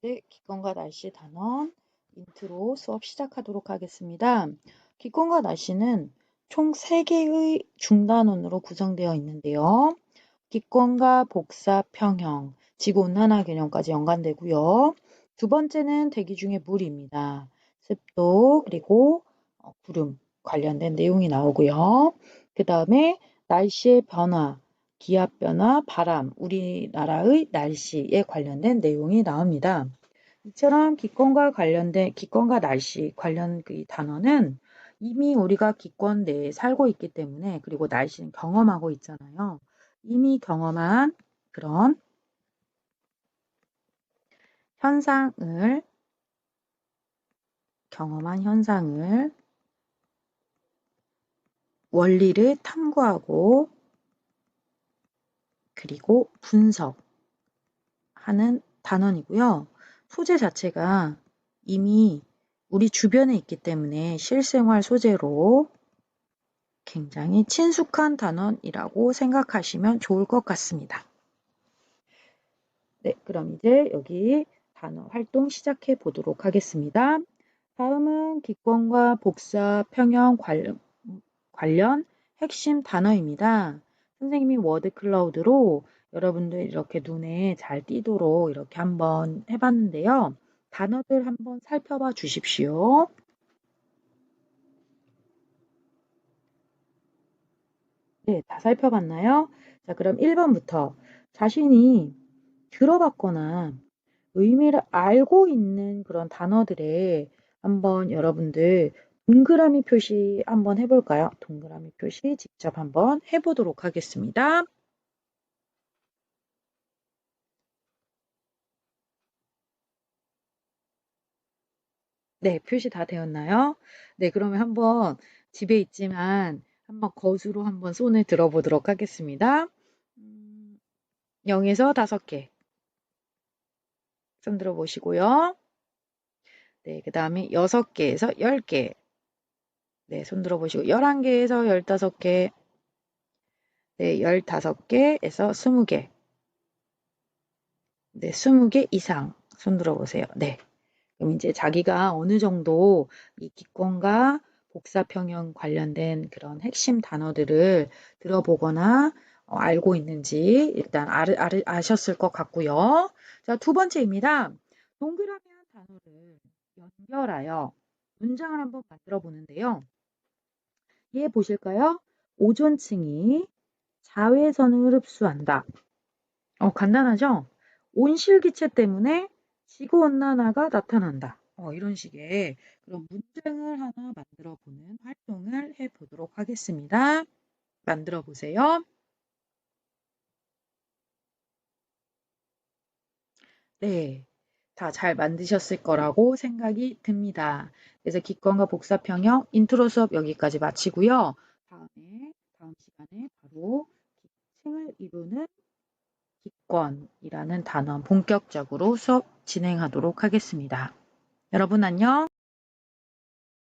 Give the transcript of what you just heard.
네, 기권과 날씨 단원 인트로 수업 시작하도록 하겠습니다. 기권과 날씨는 총 3개의 중단원으로 구성되어 있는데요. 기권과 복사, 평형, 지구온난화 개념까지 연관되고요. 두 번째는 대기 중의 물입니다. 습도 그리고 어, 구름 관련된 내용이 나오고요. 그 다음에 날씨의 변화, 기압 변화, 바람, 우리나라의 날씨에 관련된 내용이 나옵니다. 이처럼 기권과 관련된 기권과 날씨 관련 그 단어는 이미 우리가 기권 내에 살고 있기 때문에 그리고 날씨는 경험하고 있잖아요. 이미 경험한 그런 현상을 경험한 현상을 원리를 탐구하고 그리고 분석하는 단원이고요. 소재 자체가 이미 우리 주변에 있기 때문에 실생활 소재로 굉장히 친숙한 단원이라고 생각하시면 좋을 것 같습니다. 네, 그럼 이제 여기 단어 활동 시작해 보도록 하겠습니다. 다음은 기권과 복사, 평형 관련, 관련 핵심 단어입니다. 선생님이 워드 클라우드로 여러분들 이렇게 눈에 잘 띄도록 이렇게 한번 해봤는데요. 단어들 한번 살펴봐 주십시오. 네, 다 살펴봤나요? 자, 그럼 1번부터 자신이 들어봤거나 의미를 알고 있는 그런 단어들에 한번 여러분들 동그라미 표시 한번 해볼까요? 동그라미 표시 직접 한번 해보도록 하겠습니다. 네, 표시 다 되었나요? 네, 그러면 한번 집에 있지만 한번 거수로 한번 손을 들어보도록 하겠습니다. 음, 0에서 5개. 손 들어보시고요. 네, 그 다음에 6개에서 10개. 네, 손 들어보시고 11개에서 15개. 네, 15개에서 20개. 네, 20개 이상 손 들어보세요. 네. 그럼 이제 자기가 어느 정도 이 기권과 복사평형 관련된 그런 핵심 단어들을 들어보거나 어, 알고 있는지 일단 아, 아, 아셨을 것 같고요. 자, 두 번째입니다. 동그라미 한 단어를 연결하여 문장을 한번 만들어 보는데요. 얘 보실까요? 오존층이 자외선을 흡수한다. 어, 간단하죠? 온실기체 때문에 지구온난화가 나타난다. 어, 이런 식의 그런 문장을 하나 만들어 보는 활동을 해 보도록 하겠습니다. 만들어 보세요. 네. 다 잘 만드셨을 거라고 생각이 듭니다. 그래서 기권과 복사평형 인트로 수업 여기까지 마치고요. 다음에 다음 시간에 바로 기층을 이루는 기권이라는 단원 본격적으로 수업 진행하도록 하겠습니다. 여러분 안녕.